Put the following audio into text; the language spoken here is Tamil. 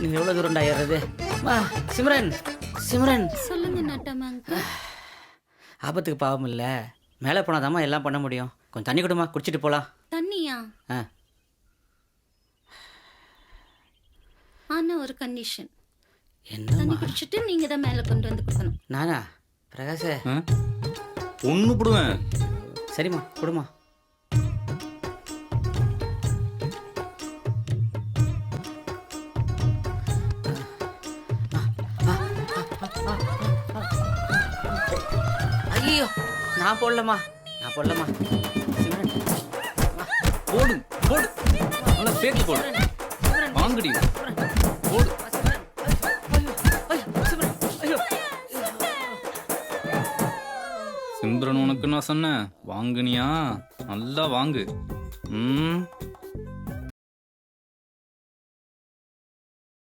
இன்னும் எவ்வளோ தூரம்டா ஏறுறது? வா சிம்ரன் சிம்ரன். சொல்லுங்க நட்டமா அங்கிள். ஆபத்துக்கு பாவம் இல்லை. மேலே போனாதாம்மா எல்லாம் பண்ண முடியும். கொஞ்சம் தண்ணி கொடுமா குடிச்சிட்டு போகலாம் தண்ணியா? ஆ. ஆனா ஒரு கண்டிஷன் தண்ணி என்னம்மா குடிச்சிட்டு நீங்க தான் மேல கொண்டு வந்து கொடுக்கணும். நானா? பிரகாஷே. ஒன்று போடுவேன். சரிம்மா கொடுமா ஐயோ நான் போடலம்மா. நான் சிம்ரன். போடு போடு. நல்லா சேர்த்து போடு. வாங்குடி. போடு. சிம்ரன் உனக்கு நான் சொன்னேன். வாங்குனியா? நல்லா வாங்கு. ம்?